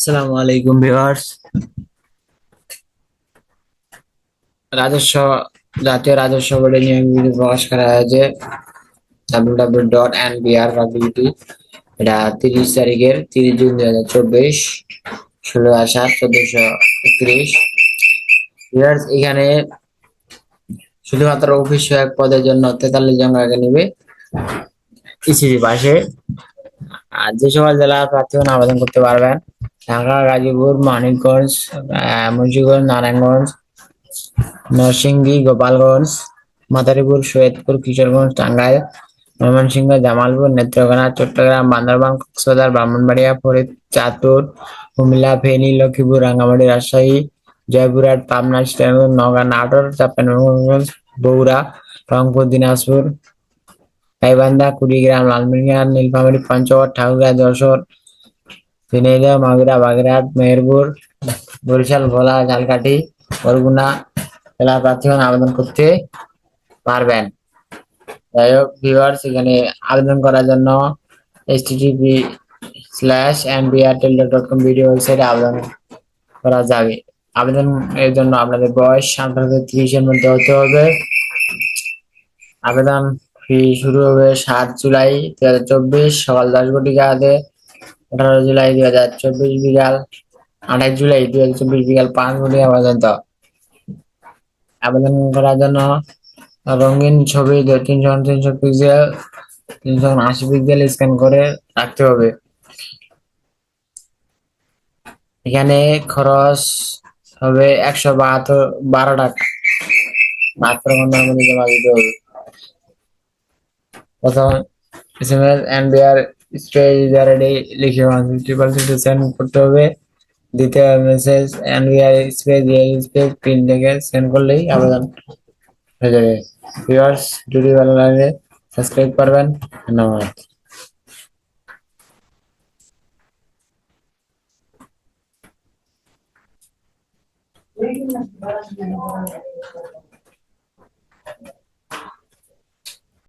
আসসালামু আলাইকুম ভিউয়ার্স। রাজস্ব, জাতীয় রাজস্ব বোর্ডের নিয়মগুলি প্রকাশ করা হয়েছে। W W dot N BR এটা তিরিশ তারিখের তিরিশ জুন দুই হাজার চব্বিশ, ষোলো সাত চোদ্দশো একত্রিশ। ভিউয়ার্স, এখানে শুধুমাত্র অফিস সহায়ক পদের জন্য তেতাল্লিশ জন আগে নিবে ইসিবি পাশে। আর যে সকল জেলা প্রার্থীগণ আবেদন করতে পারবেন ঢাকা, গাজীপুর, মানিকগঞ্জ মুন্সিগঞ্জ, নারায়ণগঞ্জ, নরসিংদী, গোপালগঞ্জ, মাদারীপুর, সৈয়দপুর, কিশোরগঞ্জ, টাঙ্গাইল, ময়মনসিংহ, জামালপুর, নেত্রকোনা, চট্টগ্রাম, বান্দরবান, কক্সবাজার, ব্রাহ্মণবাড়িয়া, ফরিদ, চাঁদপুর, কুমিল্লা, ফেনী, লক্ষ্মীপুর, রাঙ্গামাটি, রাজশাহী, জয়পুরহাট, পাবনা, সিরাজগঞ্জ, নওগাঁ, নাটোর, চাঁপাইনবাবগঞ্জ, বগুড়া, রংপুর, দিনাজপুর, গাইবান্ধা, কুড়িগ্রাম লালমিনগাঁ নীলফামারী, পঞ্চগড়, ঠাকুরগাঁ, যশোর ঝিনাইদহ মাগুরা, বাগেরহাট, মেহেরপুর, বরিশাল, ভোলা ঝালকাঠি বরগুনা জেলা প্রার্থীগণ আবেদন করতে পারবেন। যাই হোক ভিউয়ার্স এখানে আবেদন করার জন্য এইচটিটিপি স্ল্যাশ এমবিআরটেল ডট কম ভিডিও ওয়েবসাইটে আবেদন করা যাবে। আবেদন এর জন্য আপনাদের বয়স আঠারো থেকে ত্রিশের মধ্যে হতে হবে। আবেদন ফি শুরু হবে সাত জুলাই দু হাজার চব্বিশ, সকাল দশ ঘটিকাতে আঠারো জুলাই দুই হাজার চব্বিশ বিকাল, আঠাশ জুলাই দুই হাজার চব্বিশ বিকাল পাঁচ ঘটিকা পর্যন্ত। আবেদন করার জন্য রঙিন ছবি তিনশো তিনশো পিক্সেল তিনশো আশি পিক্সেল স্ক্যান করে রাখতে হবে। এখানে খরচ হবে একশো বাহাত্তর, বারো টাকা। বাহাত্তর ঘণ্টার মধ্যে জমা দিতে হবে। প্রথম S M S NBR stage ready লিখে ট্রিপল সিক্স সেন্ড করতে হবে দ্বিতীয় message NBR space space PIN থেকে সেন্ড করলেই আবেদন হয়ে যাবে ভিউয়ার্স যদি ভালো লাগে সাবস্ক্রাইব করবেন ধন্যবাদ Thank you.